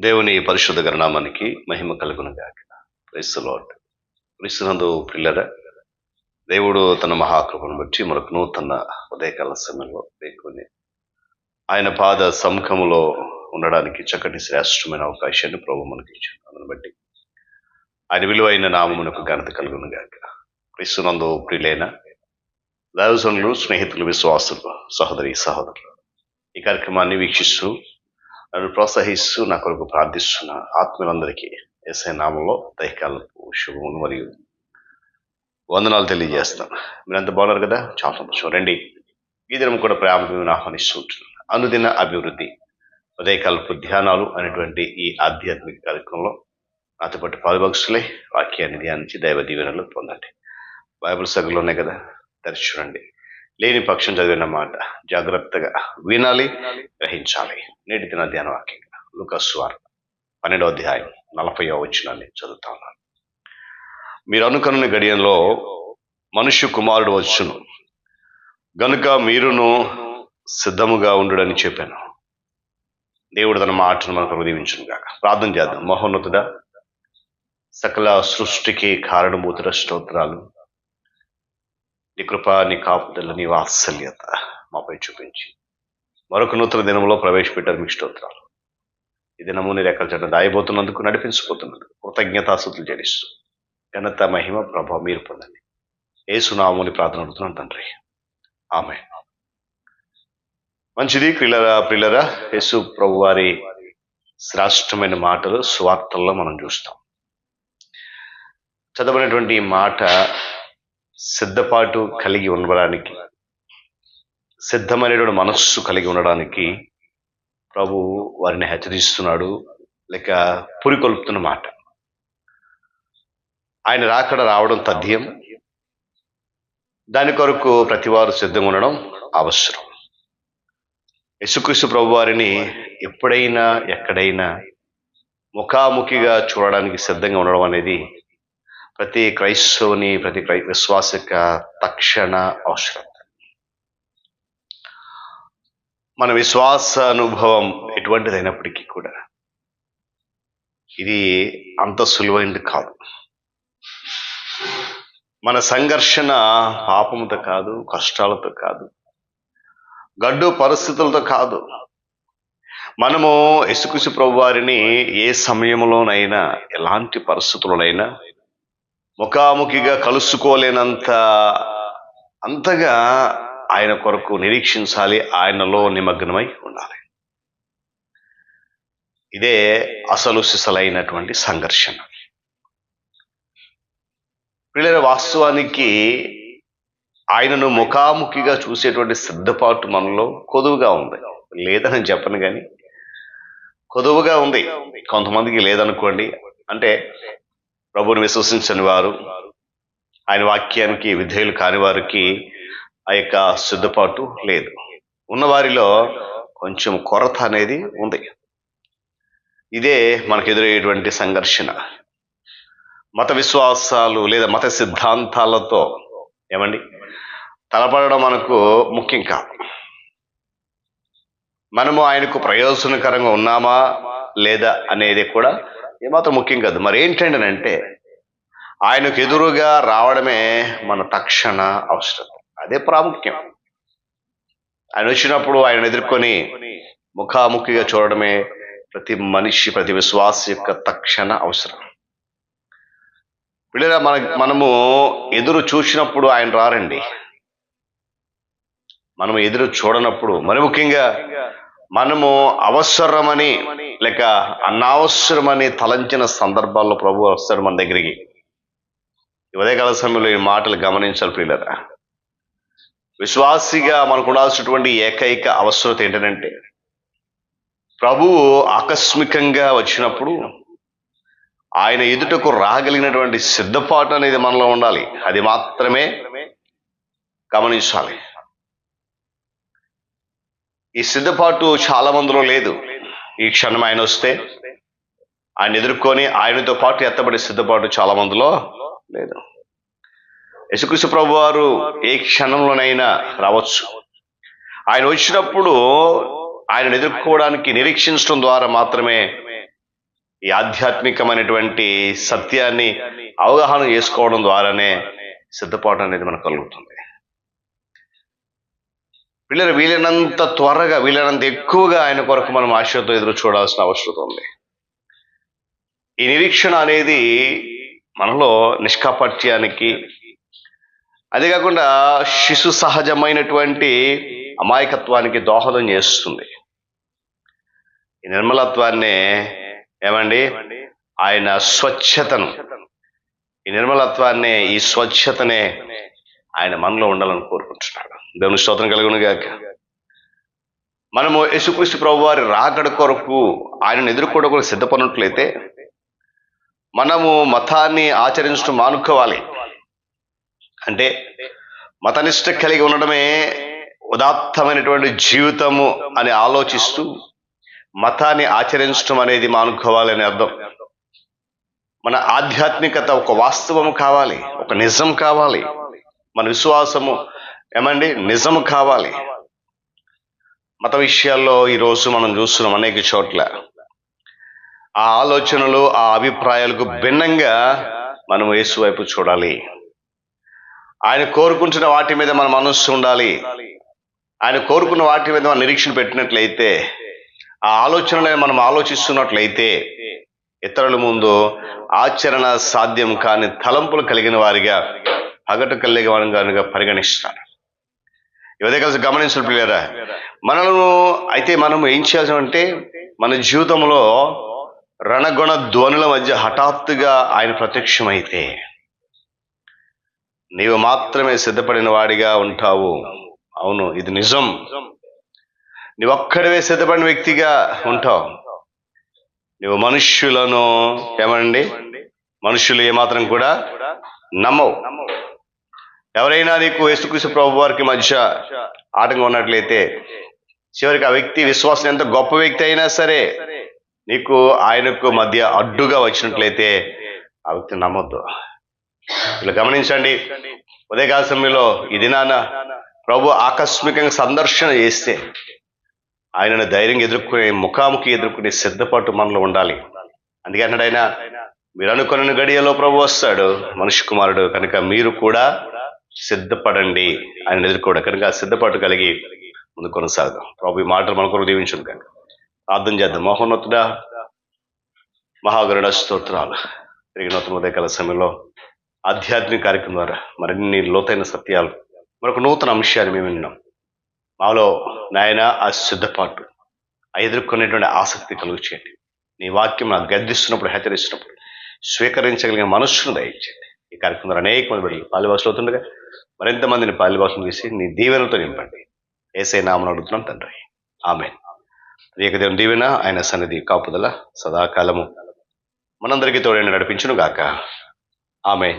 దేవుని పరిశుద్ధ గణనామానికి మహిమ కలుగును గాక. క్రైస్తలాడ్ క్రీస్తునందు పిల్లర దేవుడు తన మహాకృపను బట్టి మనకు నూతన ఉదయకాల సమయంలో వేకుని ఆయన పాద సముఖములో ఉండడానికి చక్కటి శ్రేష్టమైన అవకాశాన్ని ప్రభు మనకి ఇచ్చాడు. అందుని బట్టి ఆయన విలువైన నామమునకు ఘనత కలుగును గాక. క్రీస్తునందు ప్రియులైన దైవసనులు స్నేహితులు విశ్వాసులు సహోదరి సహోదరులు ఈ కార్యక్రమాన్ని వీక్షిస్తూ నన్ను ప్రోత్సహిస్తూ నా కొరకు ప్రార్థిస్తున్న ఆత్మీయులందరికీ ఎస్ఐ నామంలో దైకాలపు శుభములు మరియు వందనాలు తెలియజేస్తాను. మీరంతా బాగున్నారు కదా? చాలా సంతోషం. రండి. ఈ దినం కూడా ప్రేమను ఆహ్వానిస్తూ ఉంటున్నాను. అనుదిన అభివృద్ధి ఉదయకాలపు ధ్యానాలు అనేటువంటి ఈ ఆధ్యాత్మిక కార్యక్రమంలో నాతో పాటు పాలుభక్షులే వాక్యాన్ని ధ్యానించి దైవ దీవెనలు పొందండి. బైబిల్ సగలు ఉన్నాయి కదా? తెరిచి చూడండి లేని పక్షం చదివిన మాట. జాగ్రత్తగా వినాలి గ్రహించాలి. నేటి దిన ధ్యాన వాక్యంగా లుకస్వార్ పన్నెండో అధ్యాయం నలభై వచ్చినాన్ని చదువుతా ఉన్నాను. మీరు అనుకనున్న గడియంలో మనుష్య కుమారుడు వచ్చును. గనుక మీరును సిద్ధముగా ఉండుడని చెప్పాను. దేవుడు తన మాటను మనకు దీవించును గాక. ప్రార్థన చేద్దాం. మహోన్నతుడ సకల సృష్టికి కారణభూతుడ స్తోత్రాలు. నీ కృప నీ కాపుదల నీ వాత్సల్యత మాపై చూపించి. మరొక నూతన దినంలో ప్రవేశపెట్టారు మీకు స్తోత్రాలు. ఈ దినము నీ రెక్కల చెట్ట దాయిపోతున్నందుకు నడిపించిపోతున్నందుకు కృతజ్ఞతాసుతులు చెల్లిస్తూ ఘనత మహిమ ప్రభావం మీరు పొందండి. ఏసునాముని ప్రార్థన అడుగుతున్నాను తండ్రి. ఆమె మంచిది ప్రిల్లరా ప్రిలరా యేసు ప్రభు వారి శ్రేష్టమైన మాటలు స్వార్థల్లో మనం చూస్తాం. చదవనటువంటి ఈ మాట సిద్ధపాటు కలిగి ఉండడానికి సిద్ధమైనటువంటి మనస్సు కలిగి ఉండడానికి ప్రభు వారిని హెచ్చరిస్తున్నాడు లేక పురికొల్పుతున్న మాట. ఆయన రాకడ రావడం తథ్యం. దాని కొరకు ప్రతివారు సిద్ధంగా ఉండడం అవసరం. యేసుక్రీస్తు ప్రభు వారిని ఎప్పుడైనా ఎక్కడైనా ముఖాముఖిగా చూడడానికి సిద్ధంగా ఉండడం అనేది ప్రతి క్రైస్తవుని ప్రతి క్రై విశ్వాసిక తక్షణ అవసరం. మన విశ్వాస అనుభవం ఎటువంటిదైనప్పటికీ కూడా ఇది అంత సులువైనది కాదు. మన సంఘర్షణ పాపంతో కాదు కష్టాలతో కాదు గడ్డు పరిస్థితులతో కాదు. మనము ఎసుకుసి ప్రభువారిని ఏ సమయంలోనైనా ఎలాంటి పరిస్థితులనైనా ముఖాముఖిగా కలుసుకోలేనంత అంతగా ఆయన కొరకు నిరీక్షించాలి ఆయనలో నిమగ్నమై ఉండాలి. ఇదే అసలు సిసలైనటువంటి సంఘర్షణ. పిల్లల వాస్తవానికి ఆయనను ముఖాముఖిగా చూసేటువంటి సిద్ధపాటు మనలో కొదువుగా ఉంది. లేదని చెప్పను కానీ కొదువుగా ఉంది. కొంతమందికి లేదనుకోండి. అంటే ప్రభుని విశ్వసించని వారు ఆయన వాక్యానికి విధేయులు కాని వారికి ఆ యొక్క సిద్ధపాటు లేదు. ఉన్నవారిలో కొంచెం కొరత అనేది ఉంది. ఇదే మనకు ఎదురయ్యేటువంటి సంఘర్షణ. మత విశ్వాసాలు లేదా మత సిద్ధాంతాలతో ఏమండి? తలపడడం మనకు ముఖ్యం కాదు. మనము ఆయనకు ప్రయోజనకరంగా ఉన్నామా లేదా అనేది కూడా ఏమాత్రం ముఖ్యం కాదు. మరి ఏంటంటే అంటే ఆయనకు ఎదురుగా రావడమే మన తక్షణ అవసరం. అదే ప్రాముఖ్యం. ఆయన వచ్చినప్పుడు ఆయన ఎదుర్కొని ముఖాముఖిగా చూడడమే ప్రతి మనిషి ప్రతి విశ్వాస యొక్క తక్షణ అవసరం. పిల్లల మన మనము ఎదురు చూసినప్పుడు ఆయన రారండి. మనం ఎదురు చూడనప్పుడు మరి ముఖ్యంగా మనము అవసరమని లేక అనవసరమని తలంచిన సందర్భాల్లో ప్రభు వస్తాడు మన దగ్గరికి. ఈ ఉదయకాల సమయంలో ఈ మాటలు గమనించాలి ప్రియులరా. విశ్వాసిగా మనకు ఉండాల్సినటువంటి ఏకైక అవసరత ఏంటంటే ప్రభువు ఆకస్మికంగా వచ్చినప్పుడు ఆయన ఎదుటకు రాగలిగినటువంటి సిద్ధపాటు అనేది మనలో ఉండాలి. అది మాత్రమే గమనించాలి. ఈ సిద్ధపాటు చాలా మందిలో లేదు. ఈ క్షణం ఆయన వస్తే ఆయన ఎదుర్కొని ఆయనతో పాటు ఎత్తబడే సిద్ధపాటు చాలా మందిలో లేదు. యశుకృష్ణ ప్రభు వారు ఏ క్షణంలోనైనా రావచ్చు. ఆయన వచ్చినప్పుడు ఆయనను ఎదుర్కోవడానికి నిరీక్షించడం ద్వారా మాత్రమే ఈ ఆధ్యాత్మికమైనటువంటి సత్యాన్ని అవగాహన చేసుకోవడం ద్వారానే సిద్ధపాటు అనేది మనకు కలుగుతుంది. పిల్లలు వీలైనంత త్వరగా వీలైనంత ఎక్కువగా ఆయన కొరకు మనం ఆశతో ఎదురు చూడాల్సిన అవసరం ఉంది. ఈ నిరీక్షణ అనేది మనలో నిష్కాపట్యానికి అదే కాకుండా శిశు సహజమైనటువంటి అమాయకత్వానికి దోహదం చేస్తుంది. ఈ నిర్మలత్వాన్ని ఏమండి? ఆయన స్వచ్ఛతను ఈ నిర్మలత్వాన్నే ఈ స్వచ్ఛతనే ఆయన మనలో ఉండాలని కోరుకుంటున్నాడు. దేవుని స్తోత్రం కలుగును గాక మనము యేసుక్రీస్తు ప్రభు వారి రాకడ కొరకు ఆయనను ఎదుర్కోవడం సిద్ధపడినట్లయితే మనము మతాన్ని ఆచరించడం మానుకోవాలి. అంటే మతనిష్ట కలిగి ఉండడమే ఉదాత్తమైనటువంటి జీవితము అని ఆలోచిస్తూ మతాన్ని ఆచరించడం అనేది మానుకోవాలి అని అర్థం. మన ఆధ్యాత్మికత ఒక వాస్తవం కావాలి ఒక నిజం కావాలి. మన విశ్వాసము ఏమండి? నిజం కావాలి. మత విషయాల్లో ఈరోజు మనం చూస్తున్నాం అనేక చోట్ల. ఆ ఆలోచనలు ఆ అభిప్రాయాలకు భిన్నంగా మనం యేసు వైపు చూడాలి. ఆయన కోరుకుంటున్న వాటి మీద మన మనస్సు ఉండాలి. ఆయన కోరుకున్న వాటి మీద మనం నిరీక్షణ పెట్టినట్లయితే ఆ ఆలోచనలను మనం ఆలోచిస్తున్నట్లయితే ఇతరుల ముందు ఆచరణ సాధ్యం కాని తలంపులు కలిగిన వారిగా పగట కలిగిన వారిగా పరిగణిస్తారు. ఇవదే కలిసి గమనించిన పిల్లరా. మనము అయితే మనం ఏం చేయాల్సి అంటే మన జీవితంలో రణగుణ ధ్వనుల మధ్య హఠాత్తుగా ఆయన ప్రత్యక్షమైతే నీవు మాత్రమే సిద్ధపడిన వాడిగా ఉంటావు. అవును ఇది నిజం. నీవు ఒక్కడివే సిద్ధపడిన వ్యక్తిగా ఉంటావు. నువ్వు మనుష్యులను ఏమండి? మనుషులు ఏమాత్రం కూడా నమ్మవు. ఎవరైనా నీకు యేసుక్రీస్తు ప్రభు వారికి మధ్య ఆటంకం ఉన్నట్లయితే చివరికి ఆ వ్యక్తి విశ్వాసం ఎంత గొప్ప వ్యక్తి అయినా సరే నీకు ఆయనకు మధ్య అడ్డుగా వచ్చినట్లయితే ఆ వ్యక్తి నమ్మొద్దు. ఇలా గమనించండి. ఉదయకాల సమయంలో ఈ దినాన ప్రభు ఆకస్మికంగా సందర్శన చేస్తే ఆయనను ధైర్యంగా ఎదుర్కొనే ముఖాముఖి ఎదుర్కొనే సిద్ధపాటు మనలో ఉండాలి. అందుకే అన్నాడు ఆయన మీరు అనుకున్న గడియలో ప్రభు వస్తాడు మనుష్య కుమారుడు కనుక మీరు కూడా సిద్ధపడండి ఆయన ఎదుర్కోవడం. కనుక ఆ సిద్ధపాటు కలిగి ముందు కొనసాగదాం. ప్రభు ఈ మాటలు మన కొరకు దీవించండి కనుక ప్రార్థన చేద్దాం. మహోన్నతుడా మహాగరుడ స్తోత్రాలు. తిరిగి నూతన ఉదయకాల సమయంలో ఆధ్యాత్మిక కార్యక్రమం ద్వారా మరిన్ని లోతైన సత్యాలు మరొక నూతన అంశాన్ని మేము విన్నాం. మాలో నాయన ఆ సిద్ధపాటు ఆ ఎదుర్కొనేటువంటి ఆసక్తి కలుగు చేయండి నీ వాక్యం నాకు గద్దిస్తున్నప్పుడు హెచ్చరిస్తున్నప్పుడు స్వీకరించగలిగిన మనస్సును దయచేయండి. ఈ కార్యక్రమంలో అనేక మంది బిడ్డలు పాలిభాషలు అవుతుండగా మరింత మందిని పాలిభాషలు తీసి నీ దీవెనతో నింపండి. ఏసై నామను అడుగుతున్నాం తండ్రి. ఆమె ఏకదేవం దీవెన ఆయన సన్నిధి కాపుదల సదాకాలము. మనందరికీ తోడైన నడిపించును గాక ఆమె